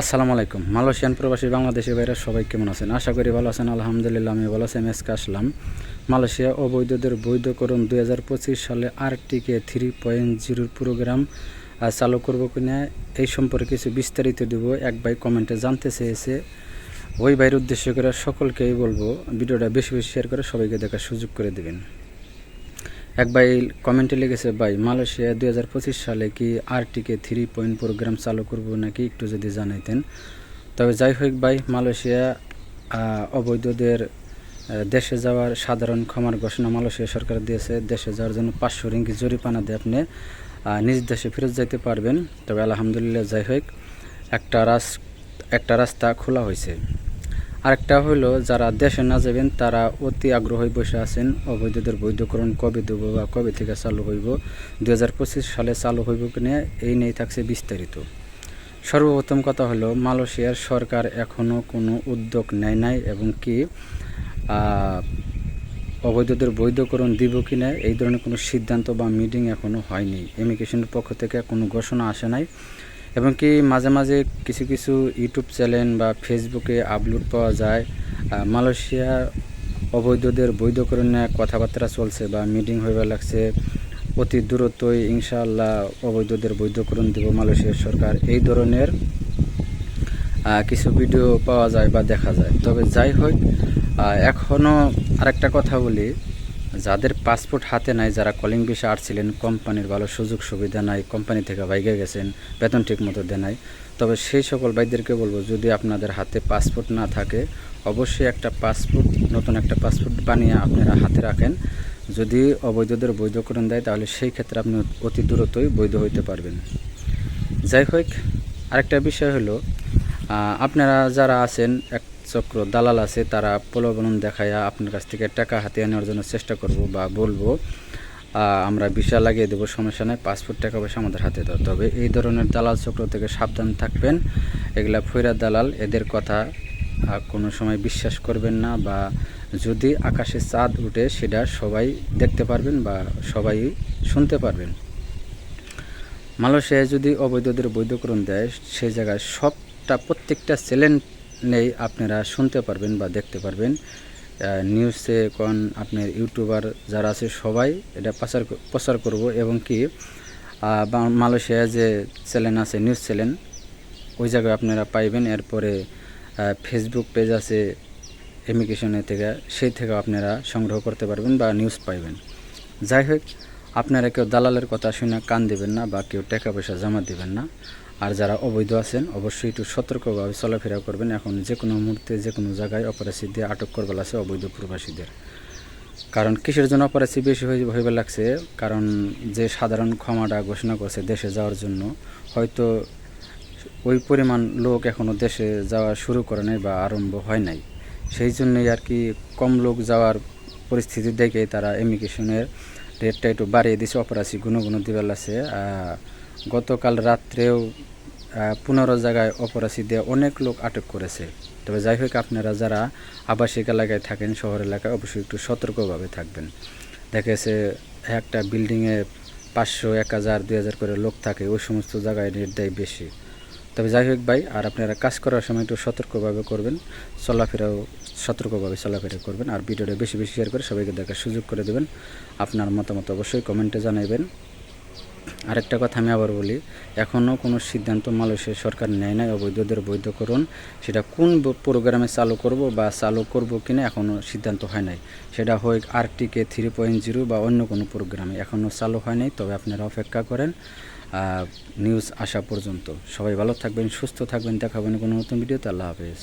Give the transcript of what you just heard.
আসসালামু আলাইকুম। মালয়েশিয়ান প্রবাসী বাংলাদেশি ভাইরা সবাই কেমন আছেন? আশা করি ভালো আছেন। আলহামদুলিল্লাহ আমি ভালো আছি। আজকে আসলাম মালয়েশিয়া অবৈধদের বৈধকরণ দুই হাজার পঁচিশ সালে আরটিকে থ্রি পয়েন্ট জিরোর প্রোগ্রাম চালু করব কিনা এই সম্পর্কে কিছু বিস্তারিত দেব। এক ভাই কমেন্টে জানতে চেয়েছে। ওই ভাইয়ের উদ্দেশ্য করে সকলকেই বলব, ভিডিওটা বেশি বেশি শেয়ার করে সবাইকে দেখার সুযোগ করে দেবেন। এক ভাই কমেন্টে লিখেছে ভাই মালয়েশিয়া দুই হাজার পঁচিশ সালে কি আরটিকে থ্রি পয়েন্ট প্রোগ্রাম চালু করব নাকি একটু যদি জানাইতেন? তবে যাই হোক ভাই, মালয়েশিয়া অবৈধদের দেশে যাওয়ার সাধারণ ক্ষমার ঘোষণা মালয়েশিয়া সরকার দিয়েছে। দেশে যাওয়ার জন্য পাঁচশো রিঙ্গি জরিপানা দিয়ে আপনি নিজ দেশে ফেরত যাইতে পারবেন। তবে আলহামদুলিল্লাহ, যাই হোক, একটা রাস একটা রাস্তা খোলা হয়েছে। আরেকটা হলো যারা দেশে না যাবেন, তারা অতি আগ্রহী বসে আছেন, অবৈধদের বৈধকরণ কবে দেবো বা কবে থেকে চালু হইব? দু হাজার পঁচিশ সালে চালু হইব কিনা, এই নিয়ে থাকছে বিস্তারিত। সর্বপ্রথম কথা হলো, মালয়েশিয়ার সরকার এখনও কোনো উদ্যোগ নেয় নাই এবং কি অবৈধদের বৈধকরণ দিব কি কিনা, এই ধরনের কোনো সিদ্ধান্ত বা মিটিং এখনও হয়নি। ইমিগ্রেশনের পক্ষ থেকে কোনো ঘোষণা আসে নাই। এবং কি মাঝে মাঝে কিছু কিছু ইউটিউব চ্যানেল বা ফেসবুকে আপলোড পাওয়া যায় মালয়েশিয়া অবৈধদের বৈধকরণে কথাবার্তা চলছে বা মিটিং হইবার লাগছে, অতি দূরত্বই ইনশাআল্লাহ অবৈধদের বৈধকরণ দেব মালয়েশিয়ার সরকার। এই ধরনের কিছু ভিডিও পাওয়া যায় বা দেখা যায়। তবে যাই হোক এখনও আরেকটা কথা বলি। যাদের পাসপোর্ট হাতে নাই, যারা কলিং ভিসা আসছিলেন কোম্পানির ভালো সুযোগ সুবিধা নাই, কোম্পানি থেকে বাইকে গেছেন, বেতন ঠিক মতো দেয় নাই। তবে সেই সকল ভাইদেরকে বলব, যদি আপনাদের হাতে পাসপোর্ট না থাকে, অবশ্যই একটা পাসপোর্ট, নতুন একটা পাসপোর্ট বানিয়ে আপনারা হাতে রাখেন। যদি অবৈধদের বৈধকরণ দেয়, তাহলে সেই ক্ষেত্রে আপনি অতি দূরত্বই বৈধ হইতে পারবেন। যাই হোক, আরেকটা বিষয় হলো আপনারা যারা আছেন, এক চক্র দালাল আছে, তারা প্রলোভন দেখায়া আপনার কাছ থেকে টাকা হাতিয়ে নেওয়ার জন্য চেষ্টা করব বা বলব আমরা ভিসা লাগিয়ে দেবো, সমস্যা নেই, পাসপোর্ট টাকা পয়সা আমাদের হাতে দাও তবে এই ধরনের দালাল চক্র থেকে সাবধান থাকবেন, এগুলা ফৈরা দালাল, এদের কথা কোনো সময় বিশ্বাস করবেন না বা যদি আকাশে চাঁদ উঠে সেটা সবাই দেখতে পারবেন বা সবাই শুনতে পারবেন। মালয়েশিয়ায় যদি অবৈধদের বৈধকরণ দেয় সেই জায়গায় সবটা, প্রত্যেকটা চ্যানেল নেই, আপনারা শুনতে পারবেন বা দেখতে পারবেন। নিউজে কোন আপনার ইউটিউবার যারা আছে, সবাই এটা প্রচার প্রচার করব এবং কি মালয়েশিয়ায় যে চ্যানেল আছে নিউজ চ্যানেল, ওই জায়গায় আপনারা পাইবেন। এরপরে ফেসবুক পেজ আছে ইমিগ্রেশনের থেকে, সেই থেকে আপনারা সংগ্রহ করতে পারবেন বা নিউজ পাইবেন। যাই হোক আপনারা কেউ দালালের কথা শুনে কান দিবেন না বা কেউ টাকা পয়সা জমা দিবেন না। আর যারা অবৈধ আছেন, অবশ্যই একটু সতর্কভাবে চলাফেরা করবেন। এখন যে কোনো মুহূর্তে, যে কোনো জায়গায় অপরাধী দিয়ে আটক করবার আছে অবৈধ প্রবাসীদের। কারণ কিসের জন্য অপরাধী বেশি হইবে লাগছে? কারণ যে সাধারণ ক্ষমাটা ঘোষণা করছে দেশে যাওয়ার জন্য, হয়তো ওই পরিমাণ লোক এখনও দেশে যাওয়া শুরু করে নাই বা আরম্ভ হয় নাই। সেই জন্যই আর কি কম লোক যাওয়ার পরিস্থিতি দেখে তারা ইমিগ্রেশনের রেটটা একটু বাড়িয়ে দিছে, অপরাধী গুণ গুণ দিবার লাগছে। গতকাল রাত্রেও পনেরো জায়গায় অপরাধী দিয়ে অনেক লোক আটক করেছে। তবে যাই হোক, আপনারা যারা আবাসিক এলাকায় থাকেন, শহর এলাকায়, অবশ্যই একটু সতর্কভাবে থাকবেন। দেখা গেছে, একটা বিল্ডিংয়ে পাঁচশো, এক হাজার, দুই হাজার করে লোক থাকে, ওই সমস্ত জায়গায় রেট দেয় বেশি। তবে যাই হোক ভাই, আর আপনারা কাজ করার সময় একটু সতর্কভাবে করবেন, চলাফেরাও সতর্কভাবে চলাফেরা করবেন, আর ভিডিওটা বেশি বেশি শেয়ার করে সবাইকে দেখার সুযোগ করে দেবেন। আপনার মতামত অবশ্যই কমেন্টে জানাবেন আরেকটা কথা আমি আবার বলি এখনও কোনো সিদ্ধান্ত মালয়েশিয়া সরকার নেয় নাই, অবৈধদের বৈধকরণ, সেটা কোন প্রোগ্রামে চালু করব বা চালু করব কিনা এখনও সিদ্ধান্ত হয় নাই। সেটা হোক আরটিকে থ্রি পয়েন্ট জিরো বা অন্য কোনো প্রোগ্রামে এখনও চালু হয় নাই, তবে আপনারা অপেক্ষা করেন। নিউজ আসা পর্যন্ত। সবাই ভালো থাকবেন, সুস্থ থাকবেন, দেখাবেন কোনো নতুন ভিডিওতে আল্লাহ হাফেজ।